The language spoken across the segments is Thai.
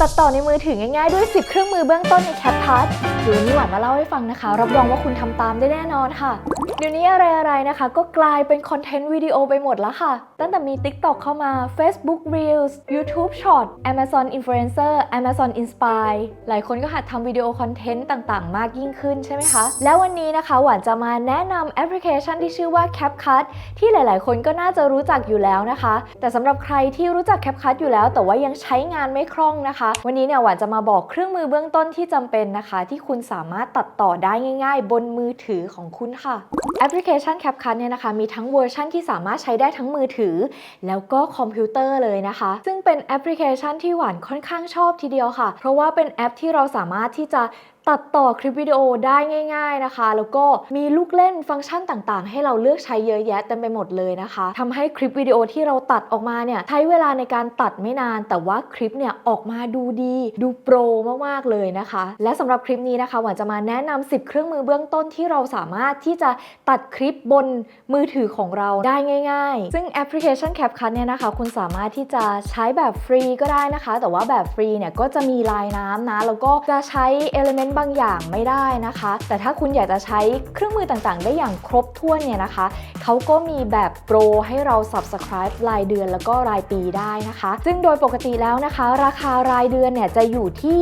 ตัดต่อในมือถือง่ายๆด้วย 10 เครื่องมือเบื้องต้นใน CapCut เดี๋ยววันนี้หวานมาเล่าให้ฟังนะคะ รับรองว่าคุณทำตามได้แน่นอนค่ะ เดี๋ยวนี้อะไรๆนะคะ ก็กลายเป็นคอนเทนต์วิดีโอไปหมดแล้วค่ะ ตั้งแต่มี TikTok เข้ามา Facebook Reels YouTube Short Amazon Influencer Amazon Inspire หลายคนก็หัดทำวิดีโอคอนเทนต์ต่างๆ มากยิ่งขึ้นใช่ไหมคะ แล้ววันนี้นะคะ หวานจะมาแนะนำแอปพลิเคชันที่ชื่อว่า CapCut ที่หลายๆ คนก็น่าจะรู้จักอยู่แล้วนะคะ แต่สำหรับใครที่รู้จัก CapCut อยู่แล้ว แต่ว่ายังใช้งานไม่คล่องนะคะ วันนี้เนี่ยหวานจะมาบอกเครื่องมือเบื้องต้นที่จำเป็นนะคะ ที่คุณสามารถตัดต่อได้ง่าย ๆ บนมือถือของคุณค่ะแอปพลิเคชัน CapCut เนี่ยนะคะมีทั้งเวอร์ชันที่สามารถใช้ได้ทั้งมือถือ แล้วก็คอมพิวเตอร์เลยนะคะ ซึ่งเป็นแอปพลิเคชันที่หวานค่อนข้างชอบทีเดียวค่ะ เพราะว่าเป็นแอปที่เราสามารถที่จะ ตัดต่อคลิปวิดีโอได้ง่าย ๆนะคะ แล้วก็มีลูกเล่นฟังก์ชันต่างๆ ให้เราเลือกใช้เยอะแยะเต็มไปหมดเลยนะคะทำให้คลิปวิดีโอที่เราตัดออกมาเนี่ยใช้เวลาในการตัดไม่นาน แต่ว่าคลิปเนี่ยออกมาดูดี ดูโปรมากๆเลยนะคะ และสำหรับคลิปนี้นะคะหวานจะมาแนะนำ10 เครื่องมือเบื้องต้นที่เราสามารถที่จะตัดคลิปบนมือถือของเราได้ง่าย ๆ ซึ่งแอปพลิเคชัน CapCut เนี่ยนะคะ คุณสามารถที่จะใช้แบบฟรีก็ได้นะคะ แต่ว่าแบบฟรีเนี่ยก็จะมีลายน้ำนะแล้วก็จะใช้เอลเมนต์บางอย่างไม่ได้นะคะ แต่ถ้าคุณอยากจะใช้เครื่องมือต่างๆ ได้อย่างครบถ้วนเนี่ยนะคะเขาก็มีแบบโปรให้เรา subscribe รายเดือนแล้วก็รายปีได้นะคะ ซึ่งโดยปกติแล้วนะคะ ราคารายเดือนเนี่ยจะอยู่ที่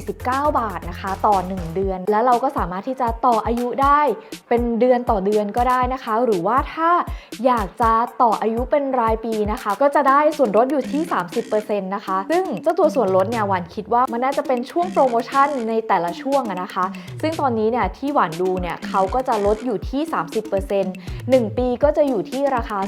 349 บาทนะคะ ต่อ 1 เดือน แล้วเราก็สามารถที่จะต่ออายุได้เป็นเดือนต่อเดือนก็ได้นะคะ หรือว่าถ้าอยากจะต่ออายุเป็นรายปีนะคะ ก็จะได้ส่วนลดอยู่ที่ 30%นะคะ ซึ่งเจ้าตัวส่วนลดเนี่ยหวานคิดว่ามันน่าจะเป็นช่วงโปรโมชั่นในแต่ละช่วงนะคะ ซึ่งตอนนี้เนี่ยที่หวานดูเนี่ยเขาก็จะลดอยู่ที่ 30% 1 ปีก็จะอยู่ที่ราคา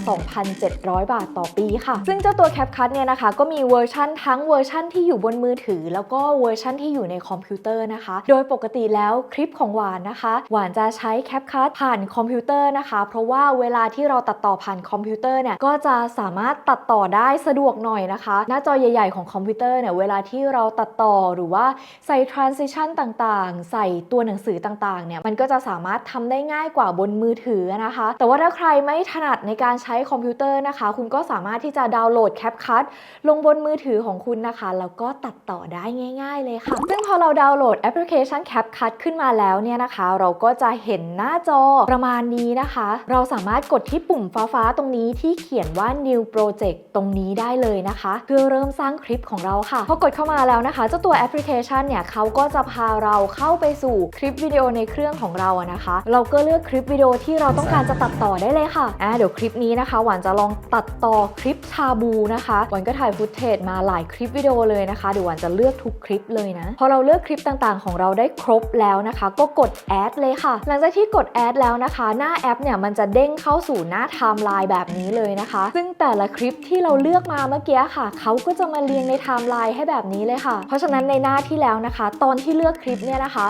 2,700 บาทต่อปีค่ะ ซึ่งเจ้าตัว CapCut เนี่ยนะคะก็มีเวอร์ชั่นทั้งเวอร์ชั่นที่อยู่บนมือถือ แล้วก็เวอร์ชั่นที่อยู่ในคอมพิวเตอร์นะคะ โดยปกติแล้วคลิปของหวานนะคะ หวานจะใช้ CapCut ผ่านคอมพิวเตอร์นะคะ เพราะว่าเวลาที่เราตัดต่อผ่านคอมพิวเตอร์เนี่ยก็จะสามารถตัดต่อได้สะดวกหน่อยนะคะ หน้าจอใหญ่ ๆ ของคอมพิวเตอร์เนี่ยเวลาที่เราตัดต่อหรือว่าใส่ transition ต่างๆ ใส่ตัวหนังสือต่างๆเนี่ยมันก็จะสามารถทำได้ง่ายกว่าบนมือถือนะคะ แต่ว่าถ้าใครไม่ถนัดในการใช้คอมพิวเตอร์นะคะ คุณก็สามารถที่จะดาวน์โหลด CapCut ลงบนมือถือของคุณนะคะแล้วก็ตัดต่อได้ง่าย ๆ เลยค่ะ ซึ่งพอเราดาวน์โหลดแอปพลิเคชัน CapCut ขึ้นมาแล้วเนี่ยนะคะ เราก็จะเห็นหน้าจอประมาณนี้นะคะ เราสามารถกดที่ปุ่มฟ้าๆตรงนี้ที่เขียนว่า New Project ตรงนี้ได้เลยนะคะ เพื่อเริ่มสร้างคลิปของเราค่ะพอกดเข้ามาแล้วนะคะเจ้าตัวแอปพลิเคชันเนี่ยเขาก็จะพาเราเข้าไปสู่คลิปวิดีโอในเครื่องของเราอะนะคะ เราก็เลือกคลิปวิดีโอที่เราต้องการจะตัดต่อได้เลยค่ะอ่าเดี๋ยวคลิปนี้นะคะ หวานจะลองตัดต่อคลิปชาบูนะคะหวานก็ถ่ายฟุตเทจมาหลายคลิปวิดีโอเลยนะคะเดี๋ยวหวานจะเลือกทุกคลิปเลยนะพอเราเลือกคลิปต่างๆ ของเราได้ครบแล้วนะคะ ก็กดแอดเลยค่ะ หลังจากที่กดแอดแล้วนะคะ หน้าแอปเนี่ยมันจะเด้งเข้าสู่หน้าไทม์ไลน์แบบนี้เลยนะคะ ซึ่งแต่ละคลิปที่เราเลือกมาเมื่อกี้ค่ะเขาก็จะมาเรียงในไทม์ไลน์ให้แบบนี้เลยค่ะ เพราะฉะนั้นในหน้าที่แล้วนะคะ ตอนที่เลือกคลิปเนี่ยนะคะ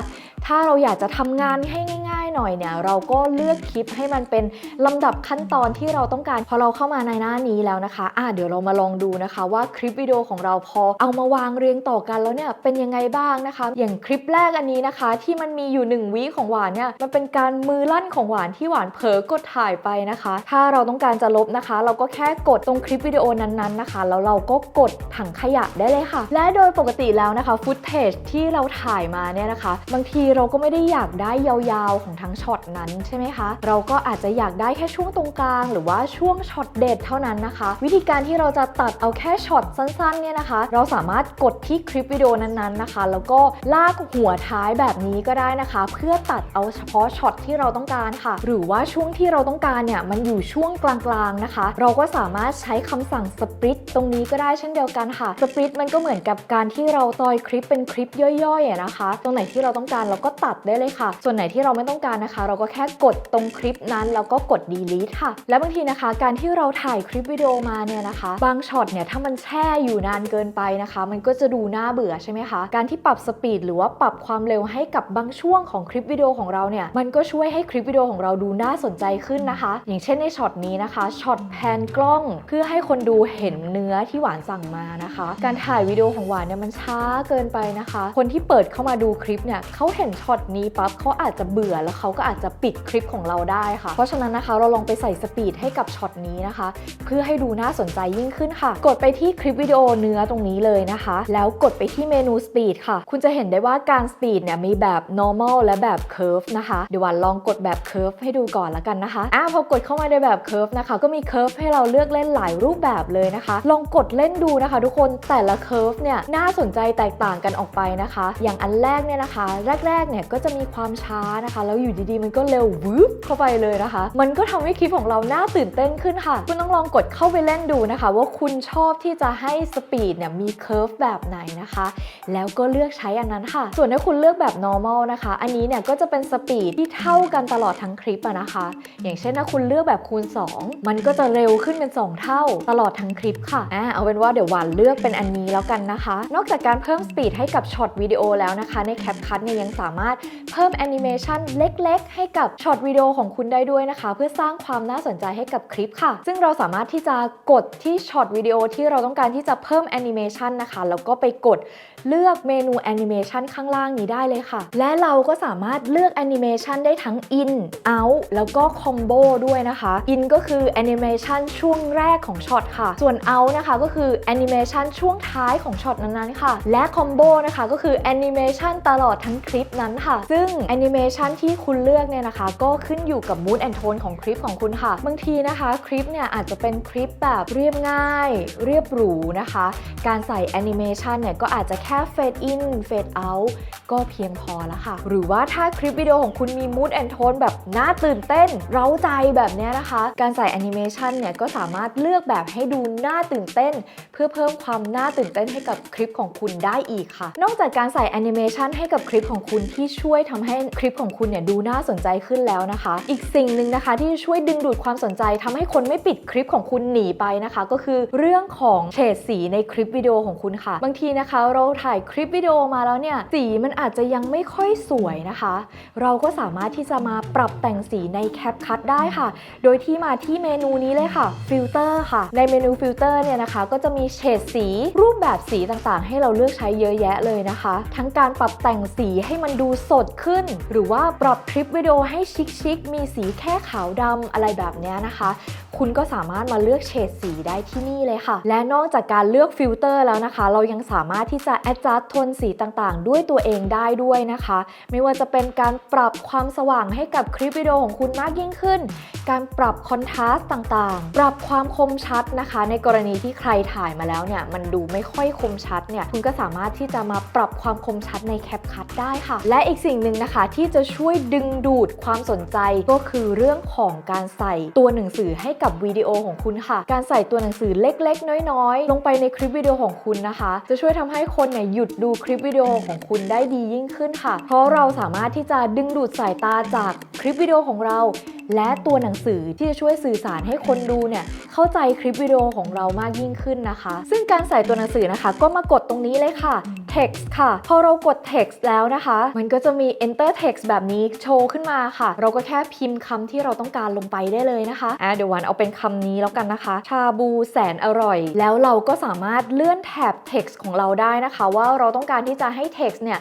ถ้าเราอยากจะทำงานให้ง่าย หน่อยเนี่ยเราก็เลือกคลิปให้มันเป็นลำดับขั้นตอนที่เราต้องการ พอเราเข้ามาในหน้านี้แล้วนะคะอะเดี๋ยวเรามาลองดูนะคะว่าคลิปวิดีโอของเราพอเอามาวางเรียงต่อกันแล้วเนี่ยเป็นยังไงบ้างนะคะ อย่างคลิปแรกอันนี้นะคะ ที่มันมีอยู่ 1วิของหวานเนี่ยมันเป็นการมือลั่นของหวานที่หวานเผลอกดถ่ายไปนะคะ ถ้าเราต้องการจะลบนะคะ เราก็แค่กดตรงคลิปวิดีโอนั้นๆนะคะแล้วเราก็กดถังขยะได้เลยค่ะ และโดยปกติแล้วนะคะฟุตเทจที่เราถ่ายมาเนี่ยนะคะ บางทีเราก็ไม่ได้อยากได้ยาวๆของทั้งช็อตนั้นใช่ไหมคะ เราก็อาจจะอยากได้แค่ช่วงตรงกลาง หรือว่าช่วงช็อตเด็ดเท่านั้นนะคะ วิธีการที่เราจะตัดเอาแค่ช็อตสั้นๆเนี่ยนะคะ เราสามารถกดที่คลิปวิดีโอนั้นๆนะคะ แล้วก็ลากหัวท้ายแบบนี้ก็ได้นะคะ เพื่อตัดเอาเฉพาะช็อตที่เราต้องการค่ะ หรือว่าช่วงที่เราต้องการเนี่ยมันอยู่ช่วงกลางๆนะคะ เราก็สามารถใช้คำสั่งสปริตตรงนี้ก็ได้เช่นเดียวกันค่ะสปริตมันก็เหมือนกับการที่เราซอยคลิปเป็นคลิปย่อยๆนะคะ ตรงไหนที่เราต้องการเราก็ตัดได้เลยค่ะ ส่วนไหนที่เราไม่ต้องการนะคะ เราก็แค่กดตรงคลิปนั้นแล้วก็กด delete ค่ะ และบางทีนะคะ การที่เราถ่ายคลิปวิดีโอมาเนี่ยนะคะ บางช็อตเนี่ยถ้ามันแช่อยู่นานเกินไปนะคะ มันก็จะดูน่าเบื่อใช่ไหมคะ การที่ปรับสปีดหรือว่าปรับความเร็วให้กับบางช่วงของคลิปวิดีโอของเราเนี่ย มันก็ช่วยให้คลิปวิดีโอของเราดูน่าสนใจขึ้นนะคะ อย่างเช่นในช็อตนี้นะคะ ช็อตแพนกล้องเพื่อให้คนดูเห็นเนื้อที่หวานสั่งมานะคะ การถ่ายวิดีโอของหวานเนี่ยมันช้าเกินไปนะคะ คนที่เปิดเข้ามาดูคลิปเนี่ยเขาเห็นช็อตนี้ปั๊บเขาอาจจะเบื่อแล้วเขาก็อาจจะปิดคลิปของเราได้ค่ะ เพราะฉะนั้นนะคะเราลองไปใส่สปีดให้กับช็อตนี้นะคะ เพื่อให้ดูน่าสนใจยิ่งขึ้นค่ะ กดไปที่คลิปวิดีโอเนื้อตรงนี้เลยนะคะ แล้วกดไปที่เมนูสปีดค่ะ คุณจะเห็นได้ว่าการสปีดเนี่ยมีแบบ normal และแบบ curve นะคะเดี๋ยววันลองกดแบบ curve ให้ดูก่อนละกันนะคะอะพอกดเข้ามาในแบบ curve นะคะ ก็มี curve ให้เราเลือกเล่นหลายรูปแบบเลยนะคะ ลองกดเล่นดูนะคะ ทุกคนแต่ละ curve เนี่ยน่าสนใจแตกต่างกันออกไปนะคะ อย่างอันแรกเนี่ยนะคะ แรกๆเนี่ยก็จะมีความช้านะคะแล้วอยู่ดีๆ มันก็เร็ววืบเข้าไปเลยนะคะ มันก็ทำให้คลิปของเราน่าตื่นเต้นขึ้นค่ะ คุณต้องลองกดเข้าไปเล่นดูนะคะ ว่าคุณชอบที่จะให้สปีดเนี่ยมี curve แบบไหนนะคะ แล้วก็เลือกใช้อันนั้นค่ะ ส่วนถ้าคุณเลือกแบบ normal นะคะ อันนี้เนี่ยก็จะเป็นสปีดที่เท่ากันตลอดทั้งคลิปอะนะคะ อย่างเช่นถ้าคุณเลือกแบบคูณ 2 มันก็จะเร็วขึ้นเป็น 2 เท่าตลอดทั้งคลิปค่ะอ่าเอาเป็นว่าเดี๋ยววานเลือกเป็นอันนี้แล้วกันนะคะ นอกจากการเพิ่มสปีดให้กับช็อตวิดีโอแล้วนะคะ ใน CapCut เนี่ยยังสามารถเพิ่มแอนิเมชันเล็กๆ ให้กับช็อตวิดีโอของคุณได้ด้วยนะคะ เพื่อสร้างความน่าสนใจให้กับคลิปค่ะ ซึ่งเราสามารถที่จะกดที่ช็อตวิดีโอที่เราต้องการที่จะเพิ่มแอนิเมชันนะคะแล้วก็ไปกดเลือกเมนูแอนิเมชันข้างล่างนี้ได้เลยค่ะ และเราก็สามารถเลือกแอนิเมชันได้ทั้ง in out แล้วก็ combo ด้วยนะคะ in ก็คือแอนิเมชันช่วงแรกของช็อตค่ะ ส่วน out นะคะก็คือแอนิเมชันช่วงท้ายของช็อตนั้นๆค่ะ และ combo นะคะก็คือแอนิเมชันตลอดทั้งคลิปนั้นค่ะ ซึ่งแอนิเมชันที่คุณณเลือกเนี่ยนะคะ ก็ขึ้นอยู่กับ mood and tone ของคลิปของคุณค่ะ บางทีนะคะคลิปเนี่ยอาจจะเป็นคลิปแบบเรียบง่าย เรียบหรูนะคะ การใส่แอนิเมชันเนี่ยก็อาจจะแค่ fade in fade out ก็เพียงพอแล้วค่ะ หรือว่าถ้าคลิปวิดีโอของคุณมี mood and tone แบบน่าตื่นเต้น เร้าใจแบบเนี้ยนะคะ การใส่แอนิเมชันเนี่ยก็สามารถเลือกแบบให้ดูน่าตื่นเต้น เพื่อเพิ่มความน่าตื่นเต้นให้กับคลิปของคุณได้อีกค่ะ นอกจากการใส่แอนิเมชันให้กับคลิปของคุณที่ช่วยทำให้คลิปของคุณเนี่ยดููน่าสนใจขึ้นแล้วนะคะ อีกสิ่งหนึ่งนะคะที่ช่วยดึงดูดความสนใจทำให้คนไม่ปิดคลิปของคุณหนีไปนะคะ ก็คือเรื่องของเฉดสีในคลิปวิดีโอของคุณค่ะ บางทีนะคะ เราถ่ายคลิปวิดีโอมาแล้วเนี่ยสีมันอาจจะยังไม่ค่อยสวยนะคะ เราก็สามารถที่จะมาปรับแต่งสีใน CapCut ได้ค่ะ โดยที่มาที่เมนูนี้เลยค่ะฟิลเตอร์ค่ะ ในเมนูฟิลเตอร์เนี่ยนะคะ ก็จะมีเฉดสีรูปแบบสีต่างๆ ให้เราเลือกใช้เยอะแยะเลยนะคะ ทั้งการปรับแต่งสีให้มันดูสดขึ้น หรือว่าปรับคลิปวิดีโอให้ชิคๆ มีสีแค่ขาวดำอะไรแบบนี้นะคะ คุณก็สามารถมาเลือกเฉดสีได้ที่นี่เลยค่ะ และนอกจากการเลือกฟิลเตอร์แล้วนะคะ เรายังสามารถที่จะ adjust โทนสีต่างๆ ด้วยตัวเองได้ด้วยนะคะ ไม่ว่าจะเป็นการปรับความสว่างให้กับคลิปวิดีโอของคุณมากยิ่งขึ้น การปรับคอนทราสต์ต่างๆ ปรับความคมชัดนะคะ ในกรณีที่ใครถ่ายมาแล้วเนี่ยมันดูไม่ค่อยคมชัดเนี่ยคุณก็สามารถที่จะมาปรับความคมชัดในแคปคัทได้ค่ะ และอีกสิ่งหนึ่งนะคะที่จะช่วยดึงดูดความสนใจก็คือเรื่องของการใส่ตัวหนังสือให้กับวิดีโอของคุณค่ะ การใส่ตัวหนังสือเล็กๆ น้อยๆ ลงไปในคลิปวิดีโอของคุณนะคะ จะช่วยทำให้คนเนี่ยหยุดดูคลิปวิดีโอของคุณได้ดียิ่งขึ้นค่ะ เพราะเราสามารถที่จะดึงดูดสายตาจากคลิปวิดีโอของเรา และตัวหนังสือที่จะช่วยสื่อสารให้คนดูเนี่ยเข้าใจคลิปวิดีโอของเรามากยิ่งขึ้นนะคะ ซึ่งการใส่ตัวหนังสือนะคะ ก็มากดตรงนี้เลยค่ะ text ค่ะ พอเรากด text แล้วนะคะ มันก็จะมี enter text แบบนี้โชว์ขึ้นมาค่ะ เราก็แค่พิมพ์คำที่เราต้องการลงไปได้เลยนะคะอะเดี๋ยววันเอาเป็นคำนี้แล้วกันนะคะ ชาบูแสนอร่อย แล้วเราก็สามารถเลื่อนแถบ text ของเราได้นะคะ ว่าเราต้องการที่จะให้ text เนี่ย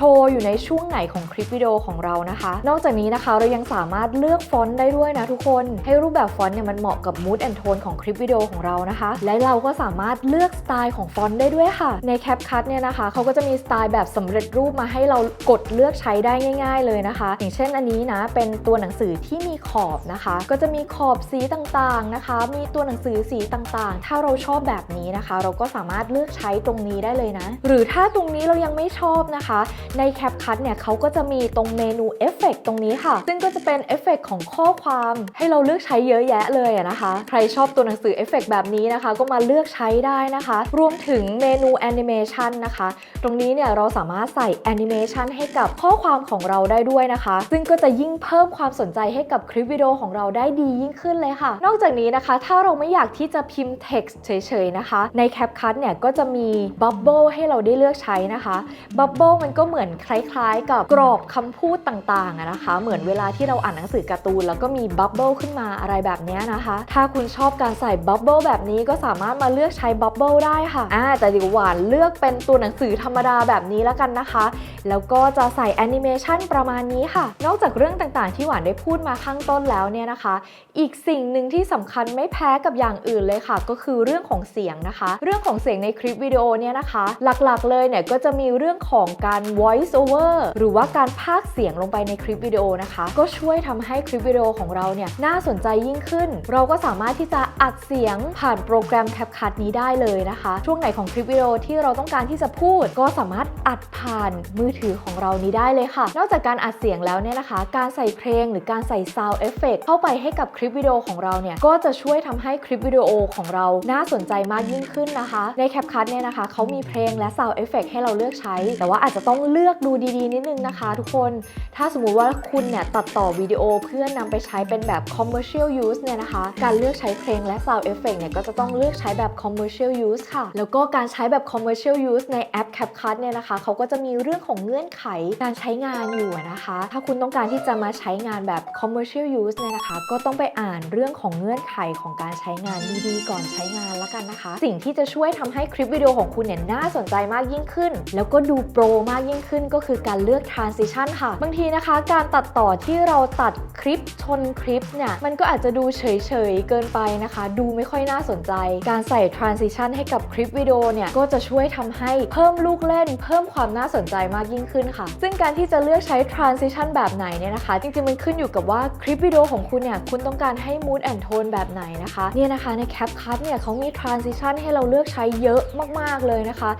โชว์อยู่ในช่วงไหนของคลิปวิดีโอของเรานะคะ นอกจากนี้นะคะเรายังสามารถเลือกฟอนต์ได้ด้วยนะทุกคน ให้รูปแบบฟอนต์เนี่ยมันเหมาะกับ mood and tone ของคลิปวิดีโอของเรานะคะ และเราก็สามารถเลือกสไตล์ของฟอนต์ได้ด้วยค่ะ ใน CapCut เนี่ยนะคะเขาก็จะมีสไตล์แบบสำเร็จรูปมาให้เรากดเลือกใช้ได้ง่าย ๆ เลยนะคะ อย่างเช่นอันนี้นะเป็นตัวหนังสือที่มีขอบนะคะ ก็จะมีขอบสีต่างๆนะคะ มีตัวหนังสือสีต่างๆ ถ้าเราชอบแบบนี้นะคะ เราก็สามารถเลือกใช้ตรงนี้ได้เลยนะ หรือถ้าตรงนี้เรายังไม่ชอบนะคะใน CapCut เนี่ยเขาก็จะมีตรงเมนูเอฟเฟกตรงนี้ค่ะ ซึ่งก็จะเป็นเอฟเฟกของข้อความให้เราเลือกใช้เยอะแยะเลยอะนะคะ ใครชอบตัวหนังสือเอฟเฟกแบบนี้นะคะ ก็มาเลือกใช้ได้นะคะ รวมถึงเมนูแอนิเมชันนะคะ ตรงนี้เนี่ยเราสามารถใส่แอนิเมชันให้กับข้อความของเราได้ด้วยนะคะ ซึ่งก็จะยิ่งเพิ่มความสนใจให้กับคลิปวิดีโอของเราได้ดียิ่งขึ้นเลยค่ะ นอกจากนี้นะคะ ถ้าเราไม่อยากที่จะพิมพ์ text เฉยๆนะคะ ใน CapCut เนี่ยก็จะมี Bubble ให้เราได้เลือกใช้นะคะ Bubble มันก็เหมือนมือนคล้ายๆ กับกรอบคำพูดต่างๆนะคะ เหมือนเวลาที่เราอ่านหนังสือการ์ตูนแล้วก็มีบับเบิลขึ้นมาอะไรแบบนี้นะคะ ถ้าคุณชอบการใส่บับเบิลแบบนี้ก็สามารถมาเลือกใช้บับเบิลได้ค่ะอ่าแต่ดียวหวานเลือกเป็นตัวหนังสือธรรมดาแบบนี้แล้วกันนะคะ แล้วก็จะใส่แอนิเมชันประมาณนี้ค่ะ นอกจากเรื่องต่างๆ ที่หวานได้พูดมาข้างต้นแล้วเนี่ยนะคะ อีกสิ่งหนึ่งที่สำคัญไม่แพ้กับอย่างอื่นเลยค่ะ ก็คือเรื่องของเสียงนะคะ เรื่องของเสียงในคลิปวิดีโอเนี่ยนะคะ หลักๆเลยเนี่ยก็จะมีเรื่องของการ voice over หรือว่าการพากเสียงลงไปในคลิปวิดีโอนะคะ ก็ช่วยทำให้คลิปวิดีโอของเราเนี่ยน่าสนใจยิ่งขึ้น เราก็สามารถที่จะอัดเสียงผ่านโปรแกรม CapCut นี้ได้เลยนะคะ ช่วงไหนของคลิปวิดีโอที่เราต้องการที่จะพูด ก็สามารถอัดผ่านมือถือของเรานี้ได้เลยค่ะ นอกจากการอัดเสียงแล้วเนี่ยนะคะ การใส่เพลงหรือการใส่ sound effect เข้าไปให้กับคลิปวิดีโอของเราเนี่ยก็จะช่วยทำให้คลิปวิดีโอของเราน่าสนใจมากยิ่งขึ้นนะคะ ใน CapCut เนี่ยนะคะเขามีเพลงและ sound effect ให้เราเลือกใช้ แต่ว่าอาจจะต้องเลือกดูดีๆ นิดนึงนะคะ ทุกคน ถ้าสมมุติว่าคุณเนี่ยตัดต่อวิดีโอเพื่อนำไปใช้เป็นแบบ commercial use เนี่ยนะคะ การเลือกใช้เพลงและ sound effect เนี่ยก็จะต้องเลือกใช้แบบ commercial use ค่ะ แล้วก็การใช้แบบ commercial use ในแอป CapCut เนี่ยนะคะ เขาก็จะมีเรื่องของเงื่อนไขการใช้งานอยู่นะคะ ถ้าคุณต้องการที่จะมาใช้งานแบบ commercial use เนี่ยนะคะ ก็ต้องไปอ่านเรื่องของเงื่อนไขของการใช้งานดีๆ ก่อนใช้งานแล้วกันนะคะ สิ่งที่จะช่วยทำให้คลิปวิดีโอของคุณเนี่ยน่าสนใจมากยิ่งขึ้น แล้วก็ดูโปรมากยิ่งขึ้นก็คือการเลือก transition ค่ะ บางทีนะคะ การตัดต่อที่เราตัดคลิปชนคลิปเนี่ย มันก็อาจจะดูเฉยๆเกินไปนะคะ ดูไม่ค่อยน่าสนใจ การใส่ transition ให้กับคลิปวิดีโอเนี่ย ก็จะช่วยทำให้เพิ่มลูกเล่น เพิ่มความน่าสนใจมากยิ่งขึ้นค่ะ ซึ่งการที่จะเลือกใช้ transition แบบไหนเนี่ยนะคะ จริงๆ มันขึ้นอยู่กับว่าคลิปวิดีโอของคุณเนี่ย คุณต้องการให้ mood and tone แบบไหนนะคะ เนี่ยนะคะใน CapCut เนี่ยเขามี transition ให้เราเลือกใช้เยอะมากๆเลยนะคะ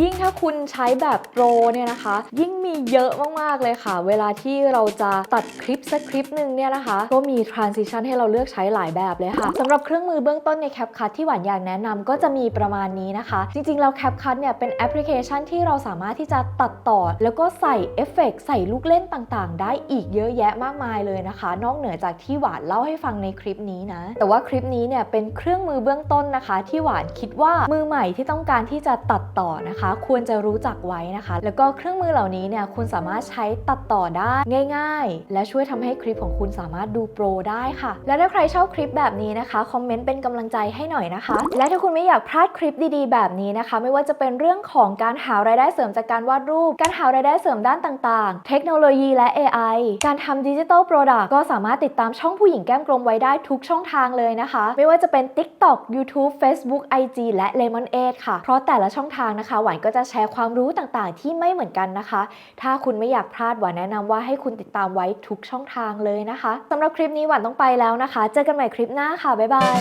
ยิ่งถ้าคุณใช้แบบโปรเนี่ยนะคะยิ่งมีเยอะมากๆเลยค่ะ เวลาที่เราจะตัดคลิปสักคลิปหนึ่งเนี่ยนะคะ ก็มี transition ให้เราเลือกใช้หลายแบบเลยค่ะสำหรับเครื่องมือเบื้องต้นใน CapCut ที่หวานอยากแนะนำก็จะมีประมาณนี้นะคะ จริงๆแล้ว CapCut เนี่ยเป็นแอปพลิเคชันที่เราสามารถที่จะตัดต่อ แล้วก็ใส่เอฟเฟกต์ใส่ลูกเล่นต่างๆ ได้อีกเยอะแยะมากมายเลยนะคะ นอกเหนือจากที่หวานเล่าให้ฟังในคลิปนี้นะ แต่ว่าคลิปนี้เนี่ยเป็นเครื่องมือเบื้องต้นนะคะ ที่หวานคิดว่ามือใหม่ที่ต้องการที่จะตัดต่อนะคะ ควรจะรู้จักไว้นะคะ แล้วก็เครื่องมือเหล่านี้เนี่ยคุณสามารถใช้ตัดต่อได้ง่าย ๆ และช่วยทำให้คลิปของคุณสามารถดูโปรได้ค่ะ และถ้าใครชอบคลิปแบบนี้นะคะคอมเมนต์เป็นกำลังใจให้หน่อยนะคะ และถ้าคุณไม่อยากพลาดคลิปดีๆ แบบนี้นะคะ ไม่ว่าจะเป็นเรื่องของการหารายได้เสริมจากการวาดรูป การหารายได้เสริมด้านต่างๆ เทคโนโลยีและ AI การทำดิจิทัลโปรดักต์ก็สามารถติดตามช่องผู้หญิงแก้มกลมไว้ได้ทุกช่องทางเลยนะคะ ไม่ว่าจะเป็น TikTok YouTube Facebook IG และ Lemon 8ค่ะ เพราะแต่ละช่องทางนะคะ หวานก็จะแชร์ความรู้ต่างๆ ที่ไม่เหมือนกันนะคะ ถ้าคุณไม่อยากพลาดหวานแนะนำว่าให้คุณติดตามไว้ทุกช่องทางเลยนะคะสำหรับคลิปนี้หวานต้องไปแล้วนะคะ เจอกันใหม่คลิปหน้าค่ะบ๊ายบาย